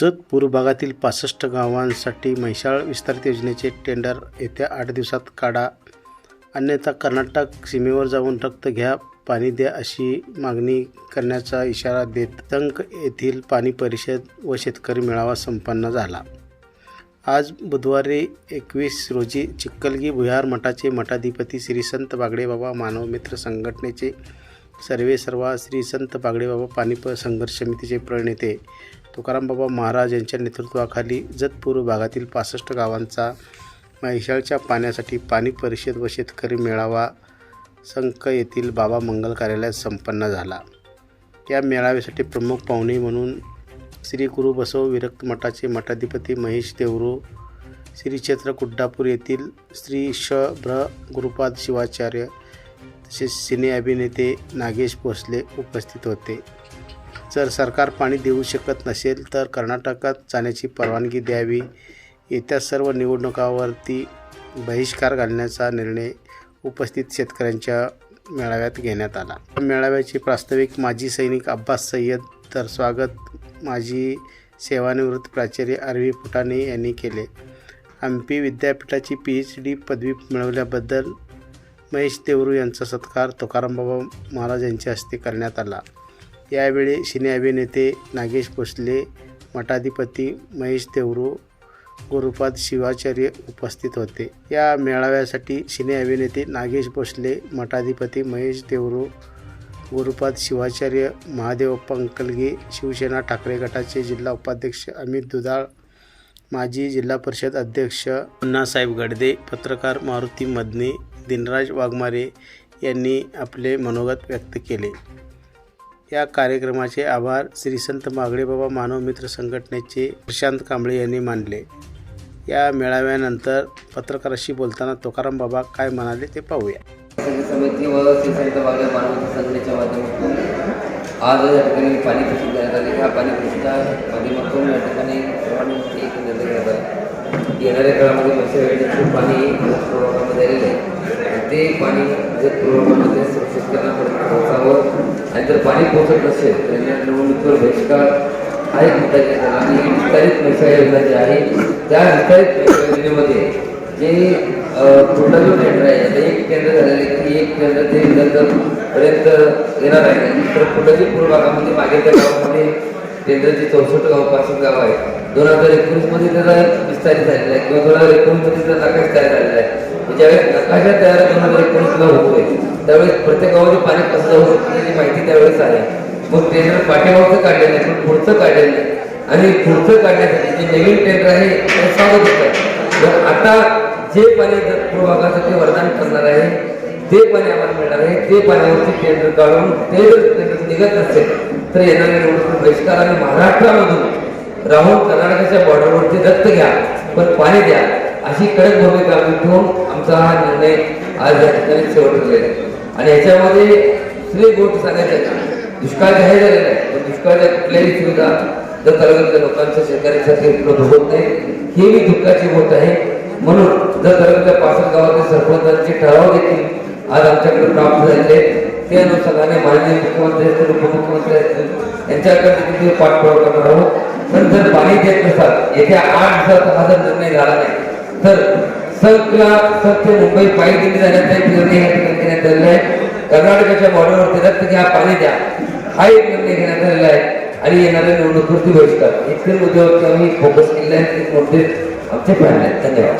जत भागातील पासष्ट गावांसाठी म्हैसाळ विस्तारित योजनेचे टेंडर येत्या आठ दिवसात काढा. अन्यथा कर्नाटक सीमेवर जाऊन रक्त घ्या पाणी द्या अशी मागणी करण्याचा इशारा देत तंक येथील पाणी परिषद व शेतकरी मेळावा संपन्न झाला. आज बुधवारी एकवीस रोजी चिक्कलगी भुयार मठाचे मठाधिपती श्री संत बागडेबाबा मानव मित्र संघटनेचे सर्वे सर्वा श्री संत बागडेबाबा पाणीप संघर्ष समितीचे प्रणेते तुकाराम बाबा महाराज यांच्या नेतृत्वाखाली जतपूर्व भागातील पासष्ट गावांचा महिशाळच्या पाण्यासाठी पाणी परिषद व शेतकरी मेळावा संक येथील बाबा मंगल कार्यालयात संपन्न झाला. या मेळाव्यासाठी प्रमुख पाहुणे म्हणून श्री गुरु बसव विरक्त मठाचे मठाधिपती महेश देवरू श्री क्षेत्र कुड्डापूर येथील श्री श. भ्र गुरुपाद शिवाचार्य तसेच सिने अभिनेते नागेश भोसले उपस्थित होते. जर सरकार पाणी देऊ शकत नसेल तर कर्नाटकात जाण्याची परवानगी द्यावी. येत्या सर्व निवडणुकावरती बहिष्कार घालण्याचा निर्णय उपस्थित शेतकऱ्यांच्या मेळाव्यात घेण्यात आला. मेळाव्याचे प्रास्ताविक माजी सैनिक अब्बास सय्यद तर स्वागत माजी सेवानिवृत्त प्राचार्य आरवी फुटाणे यांनी केले. हम्पी विद्यापीठाची पी एच डी पदवी मिळवल्याबद्दल महेश देवरू यांचा सत्कार तुकारामबाबा महाराज यांच्या हस्ते करण्यात आला. यावेळी सिने अभिनेते नागेश भोसले मठाधिपती महेश देवरू गुरुपाद शिवाचार्य उपस्थित होते. या मेळाव्यासाठी सिने अभिनेते नागेश भोसले मठाधिपती महेश देवरू गुरुपाद शिवाचार्य महादेव पंकलगे शिवसेना ठाकरे गटाचे जिल्हा उपाध्यक्ष अमित दुधाळ माजी जिल्हा परिषद अध्यक्ष अण्णासाहेब गडदे पत्रकार मारुती मदने दिनराज वाघमारे यांनी आपले मनोगत व्यक्त केले. या कार्यक्रमाचे आभार श्री संत मागडेबाबा मानव मित्र संघटनेचे प्रशांत कांबळे यांनी मानले. या मेळाव्यानंतर पत्रकाराशी बोलताना तुकाराम बाबा काय म्हणाले ते पाहूया. समिती व श्री संत बागडे मानव संघटनेच्या माध्यमातून आज या ठिकाणी पाणी प्रसिद्ध करण्यात आले. ह्या पाणी प्रसिद्धा माध्यमातून या ठिकाणी सर्वांनी एक निर्णय घेण्यात आला येणाऱ्या काळामध्ये मत्स्य वेळेचे पाणी प्रभागामध्ये आलेले आहे ते पाणी जर प्रभागामध्ये शेतकऱ्यांपर्यंत पोहोचावं आणि जर पाणी पोहोचत नसेल तर या निवडणुकीवर बहिष्कार हा एक मुद्दा घेतला आणि विस्तारित मत्स्य योजना जी आहे त्या विस्तारित योजनेमध्ये जे कुठला जो टेंडर आहे आता एक टेंडर झालेलं आहे की एक टेंडर ते पर्यंत येणार आहे. तर कुठल्याही पूर्व भागामध्ये मागे त्या गावामध्ये टेंडरचे चौसष्ट गाव पासष्ट गाव आहे दोन हजार एकोणीसमध्ये त्याचा विस्तारित झालेला आहे किंवा दोन हजार एकोणीसमध्ये त्याचा नकाश तयार झालेला आहे. ज्यावेळेस नकाशा तयार दोन हजार एकोणीसला होतोय त्यावेळेस प्रत्येक गावामध्ये पाणी कसं जाऊ शकतं त्याची माहिती त्यावेळेस आहे. मग टेंडर पाठीमागचं काढलेलं आहे पण पुढचं काढलेलं आहे. आणि पुढचं काढण्यासाठी जे नवीन टेंडर आहे ते स्वागत होत. आहे तर आता जे पाणी जर भागासाठी वरदान करणार आहे ते पाणी आम्हाला मिळणार आहे ते पाण्यावरती टेंडर काढून ते जर निघत नसेल तर येणाऱ्या निवडणूक बहिष्कार आणि महाराष्ट्रामधून राहून कर्नाटकाच्या बॉर्डरवरती दत्त घ्या पण पाणी द्या. अशी कडक भूमिका घेऊन आमचा हा निर्णय आज या ठिकाणी शेवट आहे. आणि याच्यामध्ये दुसरी गोष्ट सांगायचं दुष्काळ जाहीर झालेला आहे. पण दुष्काळच्या कुठल्याही सुविधा जर तालुक्यातल्या लोकांच्या शेतकऱ्यांसाठी उपलब्ध होत नाही ही मी दुःखाची होत आहे. म्हणून जर तालुक्यातल्या पासष्ट गावातील सरपंचांचे ठराव देखील आज आमच्याकडे प्राप्त झालेले आहेत. ते अनुषंगाने माननीय मुख्यमंत्री असतील उपमुख्यमंत्री असतील यांच्याकडे देखील पाठपुरावा करणार आहोत. पण जर पाणी देत नसाल येत्या आठ दिवसात हा जर निर्णय झाला नाही तर संघला सत्य ते मुंबई पायी दिल्ली जाण्याचा एक निर्णय या ठिकाणी घेण्यात आलेला आहे. कर्नाटकाच्या बॉर्डरवरती रक्त घ्या पाणी द्या. हा एक निर्णय घेण्यात आलेला आहे. आणि येणाऱ्या निवडणुकीवरती बहिष्कार. इतके मुद्द्यावरती आम्ही फोकस केले आहेत ते मुद्दे आमचे पाहिले आहेत. धन्यवाद.